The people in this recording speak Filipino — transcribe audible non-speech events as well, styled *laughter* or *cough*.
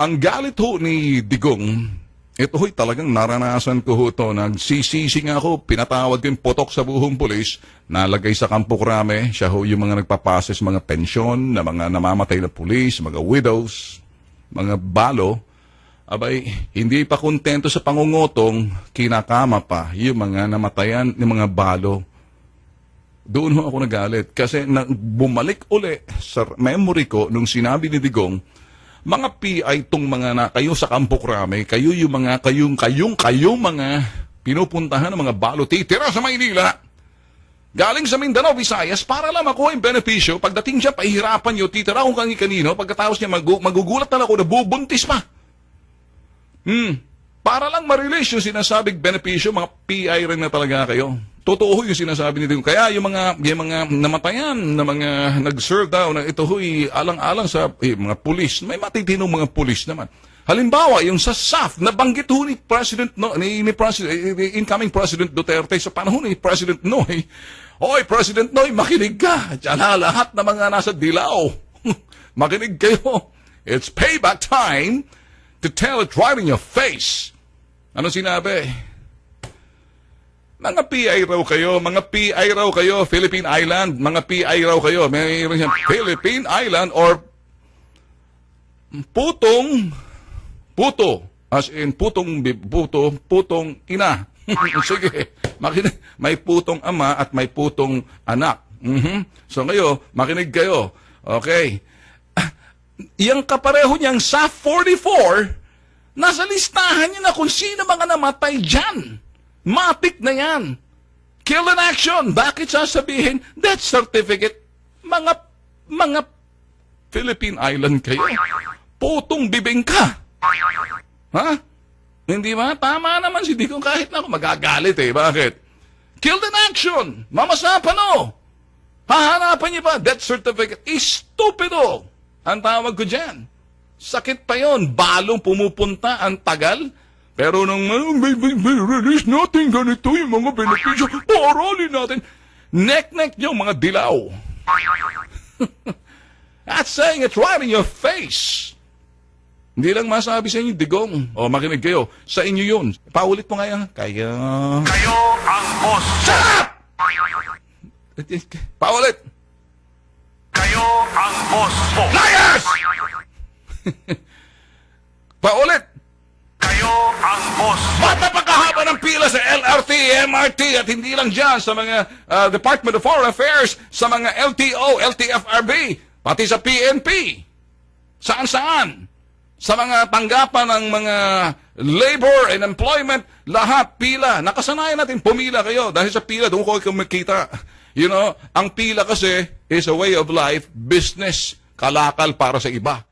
Ang galit ho ni Digong, ito ho'y talagang naranasan ko ho ito. Nagsisisi nga ako, pinatawad ko yung potok sa buhong pulis, nalagay sa kampo krame, siya ho yung mga nagpapases mga pensyon, na mga namamatay na pulis, mga widows, mga balo. Abay, hindi pa kontento sa pangungutong, kinakama pa yung mga namatayan ng mga balo. Doon ho ako nagalit kasi na, bumalik uli sa memory ko nung sinabi ni Digong, mga PI tong mga na kayo sa Kampo Krame, kayo yung mga kayong kayong kayong mga pinupuntahan ng mga balo titira sa Maynila. Galing sa Mindanao, Visayas, para lang makuha yung benepisyo. Pagdating siya, pahihirapan nyo, titira kung kangi kanino. Pagkatapos niya, magu- magugulat na ako na bubuntis pa. Hmm. Para lang ma-release yung sinasabing benepisyo, mga PI rin na talaga kayo. Totoo yung sinasabi nito. Kaya yung mga, yung mga namatayan, na mga nag-serve daw, na ito huy, alang-alang sa eh, mga pulis, may matitinong mga pulis naman. Halimbawa, yung sa SAF, nabanggit ho ni President, no, ni, ni President, eh, eh, incoming President Duterte sa panahon ni President Noy. Hoy, President Noy, makinig ka. Diyan ha, lahat ng mga nasa dilaw. *laughs* makinig kayo. It's payback time to tell it right in your face. Ano sinabi? Mga PI raw kayo, mga PI raw kayo, Philippine Island, mga PI raw kayo. Mayroon siyang Philippine Island or putong, puto, as in putong, puto, putong ina. *laughs* Sige, makinig, may putong ama at may putong anak. Mhm. So ngayon, makinig kayo. Okay. *clears throat* Yang kapareho niyang sa 44, nasa listahan niya na kung sino mga namatay dyan. Matik na yan. Kill in action. Bakit sasabihin, death certificate, mga, mga Philippine Island kayo. Putong bibing ka. Ha? Hindi ba? Tama naman si Digong kahit na ako magagalit eh. Bakit? Killed in action. Mamasapan o. Hahanapan niyo pa death certificate. Istupido. Ang tawag ko dyan. Sakit pa yon. Balong pumupunta. Ang tagal. Pero nung "Ah, may, may, may release natin ganito yung mga benepisyo, paaralin natin. Nek-nek yung mga dilaw. *laughs* That's saying it right in your face. Hindi lang masabi sa inyo, digong. O, makinig kayo. Sa inyo yun. Paulit mo nga yan. Kaya... Kayo ang boss. Shut up! Paulit! Kayo ang boss ko. Liars! *laughs* Paulit! Boss napakahaba ng pila sa LRT, MRT at hindi lang dyan sa mga uh, Department of Foreign Affairs, sa mga LTO, LTFRB, pati sa PNP. Saan-saan? Sa mga tanggapan ng mga labor and employment, lahat pila. Nakasanayan natin pumila kayo dahil sa pila doon ko kayo makita. You know, ang pila kasi is a way of life, business, kalakal para sa iba.